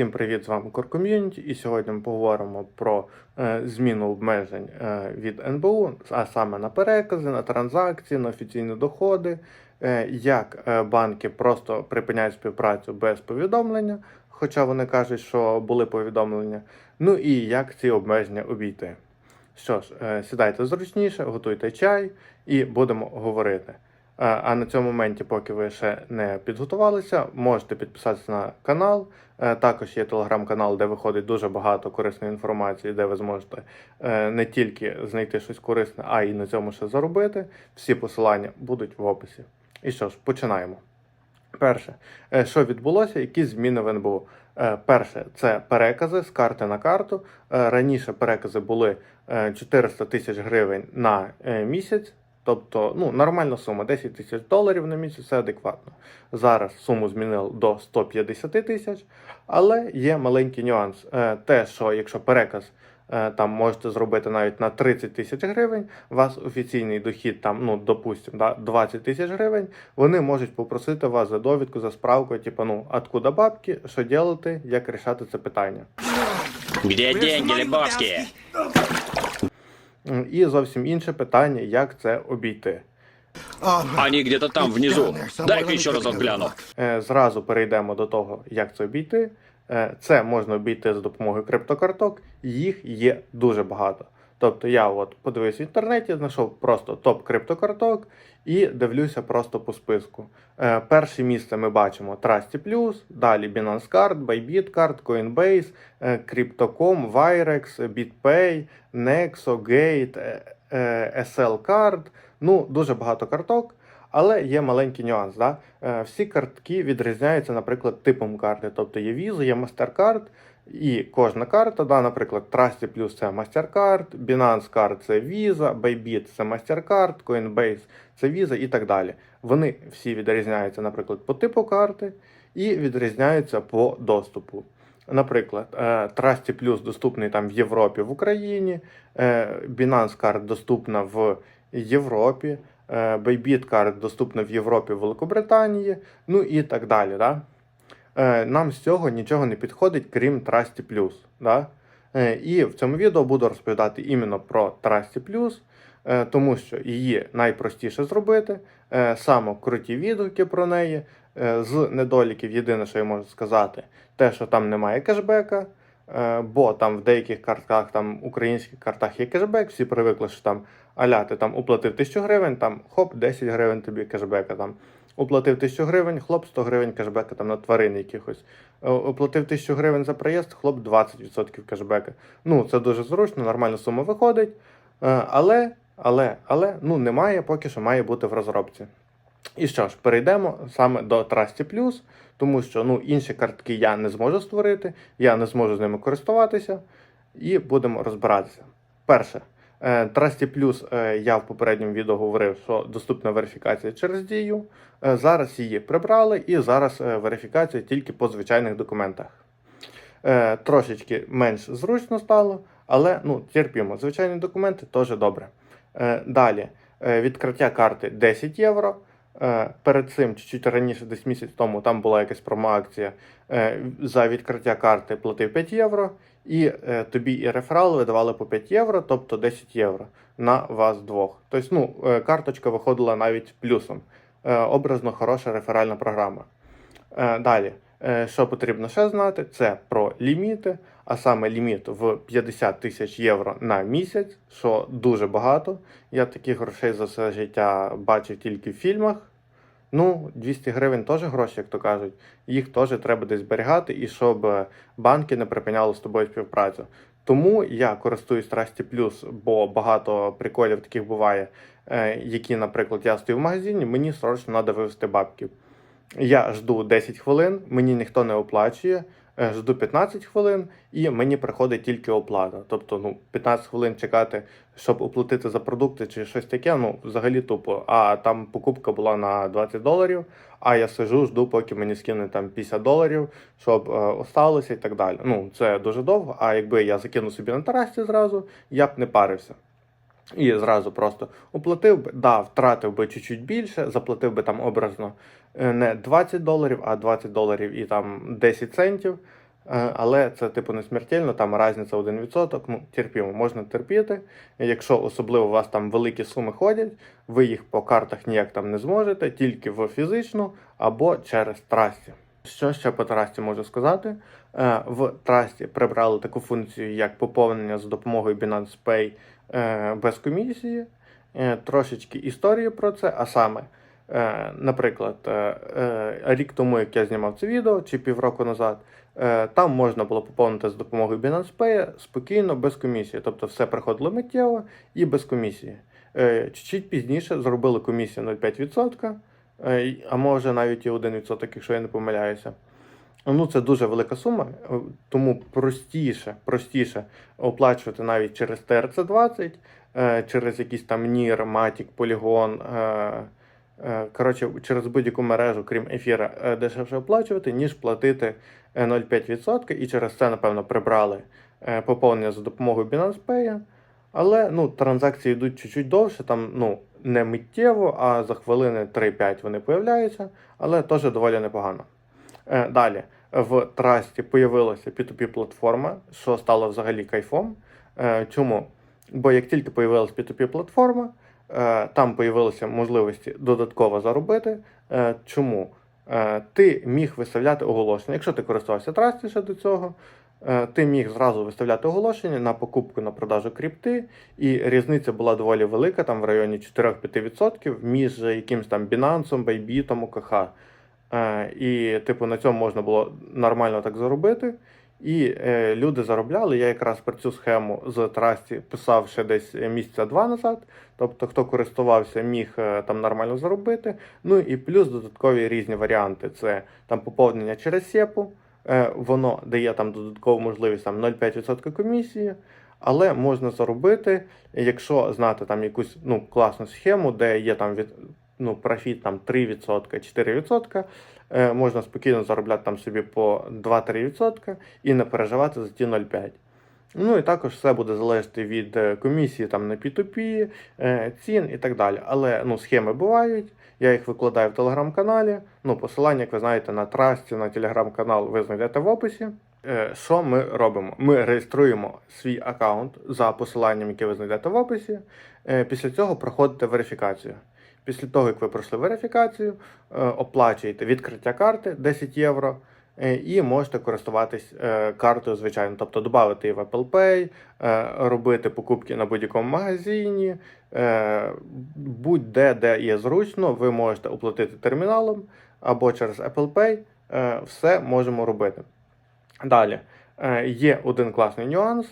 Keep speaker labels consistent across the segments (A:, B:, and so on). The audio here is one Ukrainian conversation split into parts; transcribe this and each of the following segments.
A: Всім привіт, з вами Community, і сьогодні ми поговоримо про е, зміну обмежень е, від НБУ, а саме на перекази, на транзакції, на офіційні доходи, е, як е, банки просто припиняють співпрацю без повідомлення, хоча вони кажуть, що були повідомлення. Ну і як ці обмеження обійти. Що ж, е, сідайте зручніше, готуйте чай і будемо говорити. А на цьому моменті, поки ви ще не підготувалися, можете підписатися на канал. Е, Також є телеграм-канал, де виходить дуже багато корисної інформації, де ви зможете е, не тільки знайти щось корисне, а й на цьому ще заробити. Всі посилання будуть в описі. І що ж, починаємо. Перше, е, що відбулося, які зміни в НБУ. Перше, це перекази з карти на карту. Раніше перекази були е, 400 тисяч гривень на місяць. Тобто, ну, нормальна сума 10 тисяч доларів на місяць це адекватно. Зараз суму змінили до 150 тисяч, але є маленький нюанс. Е, Те, що якщо переказ е, там можете зробити навіть на 30 тисяч гривень, у вас офіційний дохід там, ну, допустим, да, 20 тисяч гривень, вони можуть попросити вас за довідку, за справкою, типу, ну, откуда бабки, що робити, як рішати це питання.
B: Где деньги, Лебовski?
A: І зовсім інше питання, як це обійти.
B: Ані где-то там внизу. Дай-ка еще разок гляну.
A: Е, Зразу перейдемо до того, як це обійти. Е, Це можна обійти за допомогою криптокарток. Їх є дуже багато. Тобто я от подивився в інтернеті, знайшов просто топ криптокарток і дивлюся просто по списку. Е, Перше місце ми бачимо Trusty+, далі Binance Card, Bybit Card, Coinbase, е, Crypto.com, Virex, BitPay, Nexo, Gate, е, е, SL Card. Ну, дуже багато карток. Але є маленький нюанс. Да? Е, Всі картки відрізняються, наприклад, типом карти. Тобто є Visa, є MasterCard, і кожна карта, да, наприклад, Trusty Plus це MasterCard, Binance Card це Visa, Bybit це MasterCard, Coinbase це Visa і так далі. Вони всі відрізняються, наприклад, по типу карти і відрізняються по доступу. Наприклад, е, Trusty Plus доступний там в Європі, в Україні, е, Binance Card доступна в Європі, е, Bybit Card доступна в Європі, в Великобританії, ну і так далі. Да? Е, Нам з цього нічого не підходить, крім Trusty Plus. Да? Е, І в цьому відео буду розповідати іменно про Trusty Plus, е, тому що її найпростіше зробити, саме круті відгуки про неї. З недоліків єдине, що я можу сказати, те, що там немає кешбека, бо там в деяких картках, там українських картах є кешбек, всі привикли, що там аля, ти там уплатив 1000 гривень, там хоп, 10 гривень тобі кешбека. Там уплатив 1000 гривень, хлоп, 100 гривень кешбека там на тварин якихось. Е, Уплатив 1000 гривень за проїзд, хлоп, 20% кешбека. Ну, це дуже зручно, нормальна сума виходить. Е, Але, але, але, ну, немає, поки що має бути в розробці. І що ж, перейдемо саме до Trusty Plus, тому що ну, інші картки я не зможу створити, я не зможу з ними користуватися, і будемо розбиратися. Перше, Trusty Plus е, я в попередньому відео говорив, що доступна верифікація через дію. Е, Зараз її прибрали, і зараз е, верифікація тільки по звичайних документах. Е, Трошечки менш зручно стало, але ну, терпімо. Звичайні документи теж добре. Е, Далі, е, відкриття карти 10 євро. Е, Перед цим, чуть раніше, десь місяць тому, там була якась промоакція. Е, За відкриття карти платив 5 євро, і е, тобі і реферал видавали по 5 євро, тобто 10 євро на вас двох. Тобто, ну, карточка виходила навіть плюсом. Образно хороша реферальна програма. Далі, що потрібно ще знати, це про ліміти, а саме ліміт в 50 тисяч євро на місяць, що дуже багато. Я таких грошей за все життя бачив тільки в фільмах. Ну, 200 гривень теж гроші, як то кажуть. Їх теж треба десь зберігати, і щоб банки не припиняли з тобою співпрацю. Тому я користуюсь Trusty Plus, бо багато приколів таких буває, е, які, наприклад, я стою в магазині, мені срочно треба вивести бабків. Я жду 10 хвилин, мені ніхто не оплачує, жду 15 хвилин, і мені приходить тільки оплата. Тобто, ну, 15 хвилин чекати, щоб оплатити за продукти чи щось таке, ну, взагалі тупо. А там покупка була на 20 доларів, а я сижу, жду, поки мені скинуть там 50 доларів, щоб е, осталося і так далі. Ну, це дуже довго, а якби я закинув собі на терасі зразу, я б не парився. І зразу просто оплатив би, да, втратив би чуть-чуть більше, заплатив би там образно е, не 20 доларів, а 20 доларів і там 10 центів. Е, Але це типу не смертельно, там різниця 1%, ну терпімо, можна терпіти. Якщо особливо у вас там великі суми ходять, ви їх по картах ніяк там не зможете, тільки в фізичну або через трасті. Що ще по трасті можу сказати? Е, В трасті прибрали таку функцію, як поповнення за допомогою Binance Pay е, без комісії. Е, Трошечки історії про це, а саме, наприклад, рік тому, як я знімав це відео, чи півроку назад, там можна було поповнити з допомогою Binance Pay спокійно, без комісії. Тобто все приходило миттєво і без комісії. Е, Чуть пізніше зробили комісію 0,5%, е, й- а може навіть і 1%, якщо я не помиляюся. Ну, це дуже велика сума, е, тому простіше, простіше оплачувати навіть через TRC20, е, через якісь там Polygon, е, е, коротше, через будь-яку мережу, крім ефіра, е, дешевше оплачувати, ніж платити е, 0,5%. І через це, напевно, прибрали е, поповнення за допомогою Binance Pay. Але ну, транзакції йдуть чуть-чуть довше, там ну, не миттєво, а за хвилини 3-5 вони появляються, але теж доволі непогано. Е, Далі в трасті появилася P2P платформа, що стало взагалі кайфом. Е, Чому? Бо як тільки появилася P2P платформа, е, там появилися можливості додатково заробити. Чому? Ти міг виставляти оголошення. Якщо ти користувався трасті ще до цього, ти міг зразу виставляти оголошення на покупку на продажу крипти, і різниця була доволі велика, там в районі 4-5% між якимось там Binance, Bybit, ОКХ. Е, і, типу, на цьому можна було нормально так заробити. І е, люди заробляли. Я якраз про цю схему з трасті писав ще десь місяця два назад. Тобто, хто користувався, міг е, там нормально заробити. Ну і плюс додаткові різні варіанти. Це там поповнення через СЕПу. Е, воно дає там додаткову можливість там 0,5% комісії. Але можна заробити, якщо знати там якусь ну, класну схему, де є там від ну, профіт там 3%, 4%, е, можна спокійно заробляти там собі по 2-3% і не переживати за ті 0,5%. Ну і також все буде залежати від е, комісії там на P2P, е, цін і так далі. Але ну, схеми бувають. Я їх викладаю в телеграм-каналі. Ну, посилання, як ви знаєте, на трасті, на телеграм-канал ви знайдете в описі. Е, Що ми робимо? Ми реєструємо свій аккаунт за посиланням, яке ви знайдете в описі. Після цього проходите верифікацію. Після того, як ви пройшли верифікацію, оплачуєте відкриття карти 10 євро і можете користуватись е, картою, звичайно, тобто додати її в Apple Pay, е, робити покупки на будь-якому магазині, е, будь-де, де є зручно, ви можете оплатити терміналом або через Apple Pay. е, Все можемо робити. Далі е, є один класний нюанс,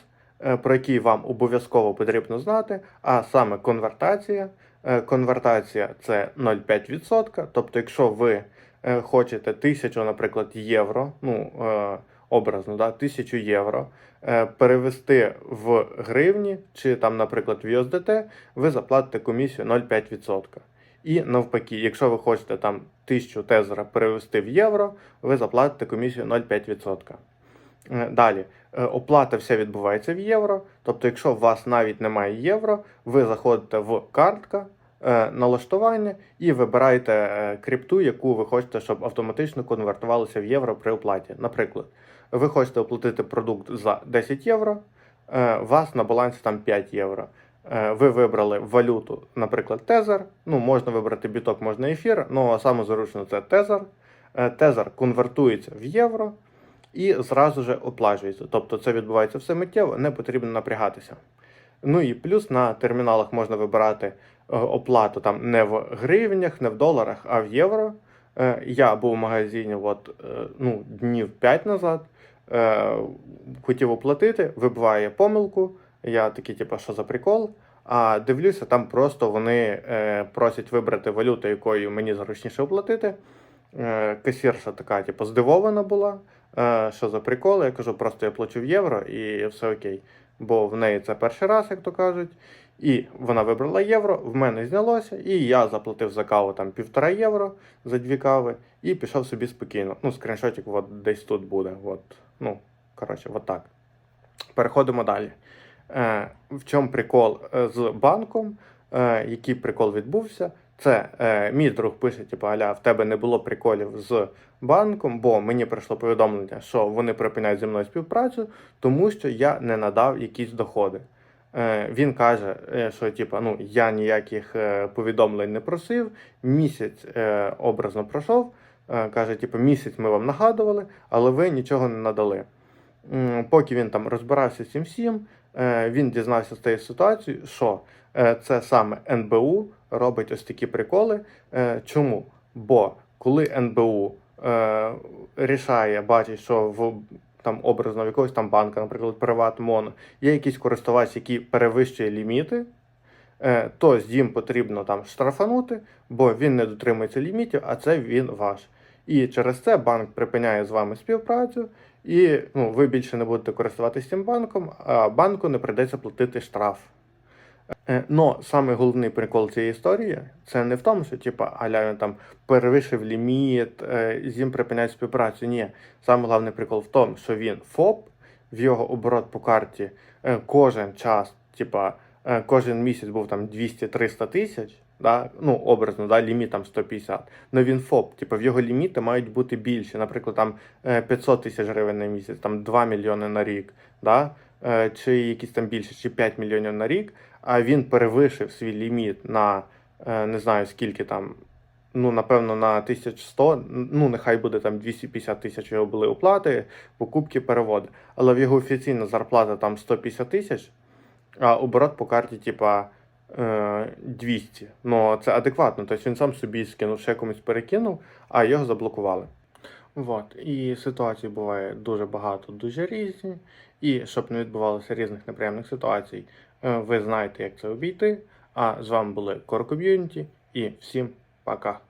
A: е, про який вам обов'язково потрібно знати, а саме конвертація. Е, Конвертація це 0,5%. Тобто, якщо ви е, хочете 1000, наприклад, євро, ну е, образно, да, 1000 євро, е, перевести в гривні чи там, наприклад, в USDT, ви заплатите комісію 0,5%. І навпаки, якщо ви хочете там 1000 тезера перевести в євро, ви заплатите комісію 0,5%. Е, Далі, е, оплата вся відбувається в євро. Тобто, якщо у вас навіть немає євро, ви заходите в картка, е, налаштування і вибираєте е, крипту, яку ви хочете, щоб автоматично конвертувалося в євро при оплаті. Наприклад, ви хочете оплатити продукт за 10 євро, е, у вас на балансі там 5 євро. Е, Ви вибрали валюту, наприклад, тезер. Ну, можна вибрати біток, можна ефір, ну а саме зручно це тезер. Е, Тезер конвертується в євро і зразу же оплачується. Тобто це відбувається все миттєво, не потрібно напрягатися. Ну і плюс на терміналах можна вибирати е, оплату там не в гривнях, не в доларах, а в євро. Е, Я був в магазині от, е, ну, днів 5 назад, е, хотів оплатити, вибиває помилку. Я такий, типу, що за прикол? А дивлюся, там просто вони е, просять вибрати валюту, якою мені зручніше оплатити. Е, касірша така, типу, здивована була. Е, що за прикол? Я кажу, просто я плачу в євро і все окей. Бо в неї це перший раз, як то кажуть. І вона вибрала євро, в мене знялося, і я заплатив за каву там півтора євро за дві кави і пішов собі спокійно. Ну, скріншотик от десь тут буде. От, ну, коротше, от так. Переходимо далі. Е, в чому прикол е, з банком? Е, який прикол відбувся? Це е, мій друг пише, типу, аля, в тебе не було приколів з банком, бо мені прийшло повідомлення, що вони припиняють зі мною співпрацю, тому що я не надав якісь доходи. Е, він каже, е, що типу, ну, я ніяких е, повідомлень не просив, місяць образно пройшов. Каже, типу, місяць ми вам нагадували, але ви нічого не надали. Поки він там розбирався цим всім, він дізнався з тієї ситуації, що це саме НБУ робить ось такі приколи. Чому? Бо коли НБУ рішає, бачить, що в там образно в якогось там банка, наприклад, ПриватМон. Є якийсь користувач, який перевищує ліміти, е, то їм потрібно там штрафанути, бо він не дотримується лімітів, а це він ваш. І через це банк припиняє з вами співпрацю, і ну, ви більше не будете користуватися цим банком, а банку не прийдеться платити штраф. Е, Но саме головний прикол цієї історії це не в тому, що типа аля там перевищив ліміт, е, з ним припиняють співпрацю. Ні, саме головний прикол в тому, що він ФОП, в його оборот по карті е, кожен час, типа кожен місяць був там 200-300 тисяч. Да? Ну, образно, да, ліміт там 150. Но він ФОП, типу, в його ліміти мають бути більші. Наприклад, там е, 500 тисяч гривень на місяць, там 2 мільйони на рік, да? Е, чи якісь там більше, чи 5 мільйонів на рік, а він перевищив свій ліміт на е, не знаю скільки там, ну, напевно, на 1100, ну, нехай буде там 250 тисяч його були оплати, покупки, переводи. Але в його офіційна зарплата там 150 тисяч, а оборот по карті, типа. е, 200. Ну, це адекватно. Тобто він сам собі скинув, ще комусь перекинув, а його заблокували. Вот. І ситуацій буває дуже багато, дуже різні. І щоб не відбувалося різних неприємних ситуацій, е, ви знаєте, як це обійти. А з вами були Core Community і всім пока.